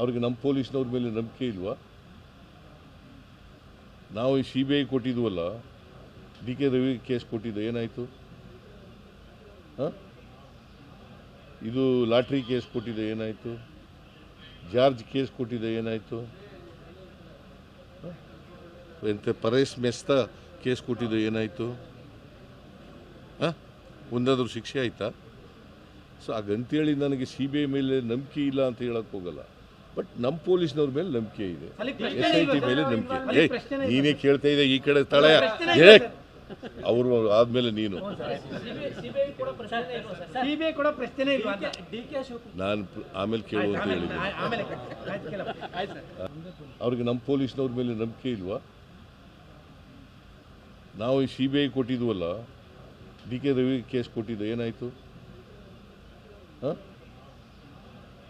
ಅವ್ರಿಗೆ ನಮ್ಮ ಪೊಲೀಸ್ನವ್ರ ಮೇಲೆ ನಂಬಿಕೆ ಇಲ್ವಾ? ನಾವು ಈ ಸಿ ಬಿ ಐ ಕೊಟ್ಟಿದ್ವಲ್ಲ, ಡಿ ಕೆ ರವಿ ಕೇಸ್ ಕೊಟ್ಟಿದ್ದು, ಏನಾಯಿತು? ಹಾಂ? ಇದು ಲಾಟ್ರಿ ಕೇಸ್ ಕೊಟ್ಟಿದ್ದೆ, ಏನಾಯಿತು? ಜಾರ್ಜ್ ಕೇಸ್ ಕೊಟ್ಟಿದ್ದೆ, ಏನಾಯಿತು? ಎಂತ ಪರೇಶ್ ಮೆಸ್ತ ಕೇಸ್ ಕೊಟ್ಟಿದ್ದು, ಏನಾಯಿತು? ಹಾಂ? ಒಂದಾದರೂ ಶಿಕ್ಷೆ ಆಯಿತಾ? ಸೊ ಹಾಗಂತೇಳಿ ನನಗೆ ಸಿ ಬಿ ಐ ಮೇಲೆ ನಂಬಿಕೆ ಇಲ್ಲ ಅಂತ ಹೇಳಕ್ ಹೋಗಲ್ಲ. ಬಟ್ ನಮ್ಮ ಪೊಲೀಸ್ನವ್ರ ಮೇಲೆ ನಂಬಿಕೆ ಇದೆ. ಪ್ರಶ್ನೆ ಎಸ್ ಐ ಟಿ ಮೇಲೆ? ನಂಬಿಕೆ ಏ ನೀನೇ ಕೇಳ್ತಾ ಇದೆ ಈ ಕಡೆ ತಳೆಯ ಏ ಅವರು ಆದ್ಮೇಲೆ ನೀನು. ಸಿಬಿಐ ಕೂಡ ಪ್ರಶ್ನೆ ಇಲ್ವಾ? ಅಂತ ಡಿ ಕೆ ಶಿವಕುಮಾರ್ ನಾನು ಆಮೇಲೆ ಕೇಳು ಅಂತ ಆಮೇಲೆ ಹೇಳಿದ್ದೆ ಅವ್ರಿಗೆ ನಮ್ಮ ಪೊಲೀಸ್ನವ್ರ ಮೇಲೆ ನಂಬಿಕೆ ಇಲ್ವಾ? ನಾವು ಈ ಸಿ ಬಿ ಐ ಕೊಟ್ಟಿದ್ವಲ್ಲ ಡಿ ಕೆ ರವಿ ಕೇಸ್ ಕೊಟ್ಟಿದ್ದೆ ಏನಾಯಿತು? ಹಾಂ?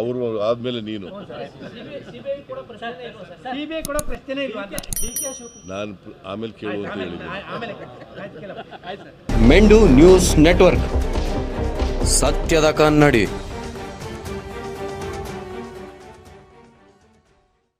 ಅವರು ಆದ್ಮೇಲೆ ನೀನು. ಸಿಬಿಐ ಕೂಡ ಪ್ರಶ್ನೆ ಇಲ್ವಾ ಸರ್. ಸಿಬಿಐ ಕೂಡ ಪ್ರಶ್ನೆ ಇಲ್ವಾ ಅಂತ. ಡಿ ಕೆ ನಾನು ಆಮೇಲೆ ಕೇಳು ಅಂತ ಆಮೇಲೆ ಹೇಳಿದ್ದೆ ಆಮೇಲೆ ಆಯ್ತು ಸರ್. ಮೆಂಡು news network. ಸತ್ಯದ ಕನ್ನಡಿ.